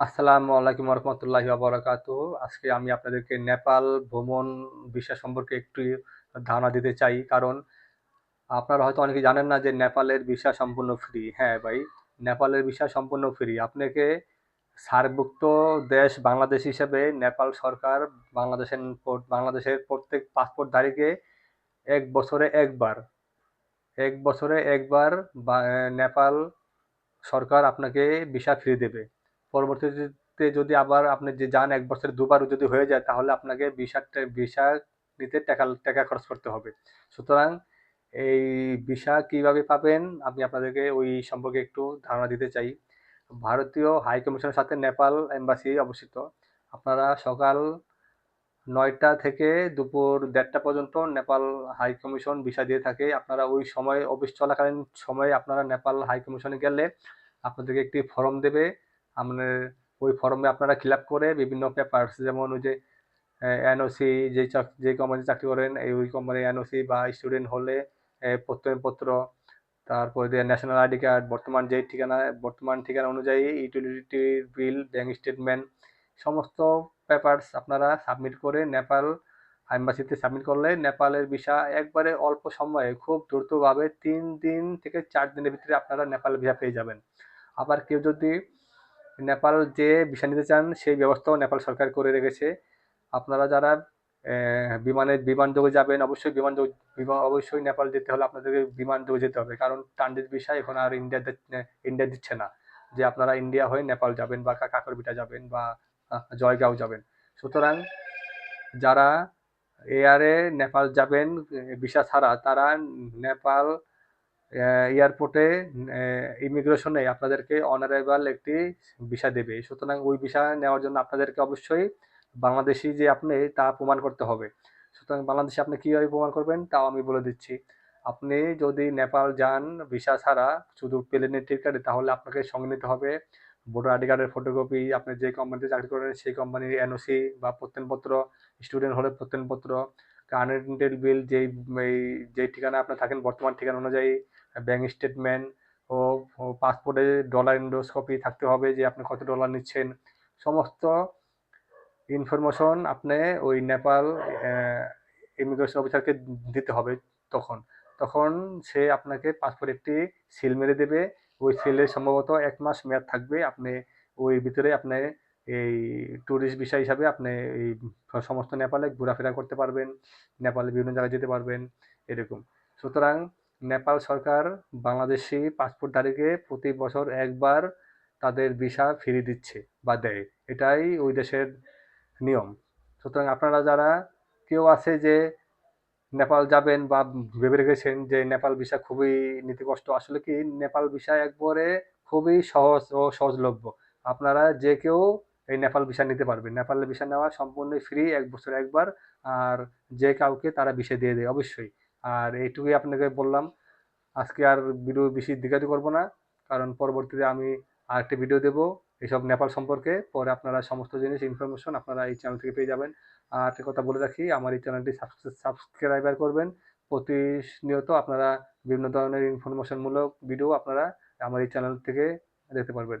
আসসালামু আলাইকুম রহমতুল্লাহি বারাকাত আজকে আমি আপনাদেরকে নেপাল ভ্রমণ বিষয় সম্পর্কে একটু ধারণা দিতে চাই, কারণ আপনারা হয়তো অনেকে জানেন না যে নেপালের ভিসা সম্পূর্ণ ফ্রি হ্যাঁ ভাই, নেপালের ভিসা সম্পূর্ণ ফ্রি আপনাকে সার্কভুক্ত দেশ বাংলাদেশ হিসেবে নেপাল সরকার বাংলাদেশের বাংলাদেশের প্রত্যেক পাসপোর্টধারীকে এক বছরে একবার, এক বছরে একবার নেপাল সরকার আপনাকে ভিসা ফ্রি দেবে। পরবর্তীতে যদি আবার আপনি যে যান এক বছরে দুবার যদি হয়ে যায়, তাহলে আপনাকে ভিসা ভিসা নিতে টাকা টাকা খরচ করতে হবে। সুতরাং এই ভিসা কীভাবে পাবেন, আমি আপনাদেরকে ওই সম্পর্কে একটু ধারণা দিতে চাই। ভারতীয় হাই কমিশনের সাথে নেপাল এম্বাসি অবস্থিত। আপনারা সকাল নয়টা থেকে দুপুর দেড়টা পর্যন্ত নেপাল হাই কমিশন ভিসা দিয়ে থাকে। আপনারা ওই সময় অফিস চলাকালীন সময়ে আপনারা নেপাল হাই কমিশনে গেলে আপনাদেরকে একটি ফর্ম দেবে। আপনার ওই ফর্মে আপনারা ফিল করে বিভিন্ন পেপার্স যেমন ওই যে এনওসি যে যে কোম্পানি চাকরি করেন, এই ওই কোম্পানির এনওসি বা স্টুডেন্ট হলে প্রত্যয়নপত্র, তারপরে দিয়ে ন্যাশনাল আইডি কার্ড বর্তমান যে ঠিকানা, বর্তমান ঠিকানা অনুযায়ী ইউটিলিটি বিল ব্যাঙ্ক স্টেটমেন্ট সমস্ত পেপারস আপনারা সাবমিট করে নেপাল এম্বাসিতে সাবমিট করলে নেপালের ভিসা একবারে অল্প সময়ে, খুব দ্রুতভাবে তিন দিন থেকে চার দিনের ভিতরে আপনারা নেপাল ভিসা পেয়ে যাবেন। আবার কেউ যদি নেপাল যে ভিসা নিতে চান, সেই ব্যবস্থাও নেপাল সরকার করে রেখেছে। আপনারা যারা বিমানে বিমান যোগে যাবেন, অবশ্যই বিমান বিমান অবশ্যই নেপাল যেতে হলে আপনাদেরকে বিমান যোগে যেতে হবে। কারণ ট্রানজিট ভিসা এখন আর ইন্ডিয়া ইন্ডিয়া দিচ্ছে না। যে আপনারা ইন্ডিয়া হয়ে নেপাল যাবেন বা কাকরবিটা যাবেন বা জয়গাঁও যাবেন। সুতরাং যারা এয়ারে নেপাল যাবেন ভিসা ছাড়া, তারা নেপাল এয়ারপোর্টে ইমিগ্রেশনে আপনাদেরকে অনারেবল একটি ভিসা দেবে। সুতরাং ওই ভিসা নেওয়ার জন্য আপনাদেরকে অবশ্যই বাংলাদেশি যে আপনি, তা প্রমাণ করতে হবে। সুতরাং বাংলাদেশে আপনি কীভাবে প্রমাণ করবেন, তাও আমি বলে দিচ্ছি। আপনি যদি নেপাল যান ভিসা ছাড়া, শুধু প্লেনের টিকিট তাহলে আপনাকে সঙ্গে নিতে হবে ভোটার আইডি কার্ডের ফটোকপি আপনি যে কোম্পানিতে চাকরি করেন, সেই কোম্পানির এনওসি বা প্রত্যয়নপত্র স্টুডেন্ট হলে প্রত্যয়নপত্র। কারেন্ট বিল যেই, এই, যেই ঠিকানা আপনার থাকেন, বর্তমান ঠিকানা অনুযায়ী ব্যাঙ্ক স্টেটমেন্ট ও পাসপোর্টে ডলার ইন্ডোস্কপি থাকতে হবে যে আপনি কত ডলার নিচ্ছেন। সমস্ত ইনফরমেশন আপনি ওই নেপাল ইমিগ্রেশন অফিসারকে দিতে হবে তখন। তখন সে আপনাকে পাসপোর্ট একটি সিল মেরে দেবে। ওই সিলের সম্ভবত এক মাস মেয়াদ থাকবে। আপনি ওই ভিতরে আপনি এই ট্যুরিস্ট বিষয় হিসাবে আপনি এই সমস্ত নেপালে ঘোরাফেরা করতে পারবেন, নেপালে বিভিন্ন জায়গায় যেতে পারবেন, এরকম। সুতরাং নেপাল সরকার বাংলাদেশি পাসপোর্টধারীকে প্রতি বছর একবার তাদের ভিসা ফিরিয়ে দিচ্ছে বা দেয়। এটাই ওই দেশের নিয়ম। সুতরাং আপনারা যারা কেউ আছে যে নেপাল যাবেন বা ভেবে রেখেছেন যে নেপাল ভিসা খুবই নীতি কষ্ট আসলে কি নেপাল ভিসা একবারে খুবই সহজ ও সহজলভ্য। আপনারা যে কেউ এই নেপাল ভিসা নিতে পারবেন। নেপালের ভিসা নেওয়া সম্পূর্ণ ফ্রি এক বছর একবার, আর যে কাউকে তারা ভিসা দিয়ে দেয়, অবশ্যই। আর এইটুকুই আপনাকে বললাম। আজকে আর ভিডিও বেশি দীঘাতি করব না, কারণ পরবর্তীতে আমি আরেকটি ভিডিও দেবো এইসব নেপাল সম্পর্কে। পরে আপনারা সমস্ত জিনিস ইনফরমেশন আপনারা এই চ্যানেল থেকে পেয়ে যাবেন। আর একটা কথা বলে রাখি, আমার এই চ্যানেলটি সাবস্ক্রাইবার করবেন। প্রতিনিয়ত আপনারা বিভিন্ন ধরনের ইনফরমেশনমূলক ভিডিও আপনারা আমার এই চ্যানেল থেকে দেখতে পারবেন।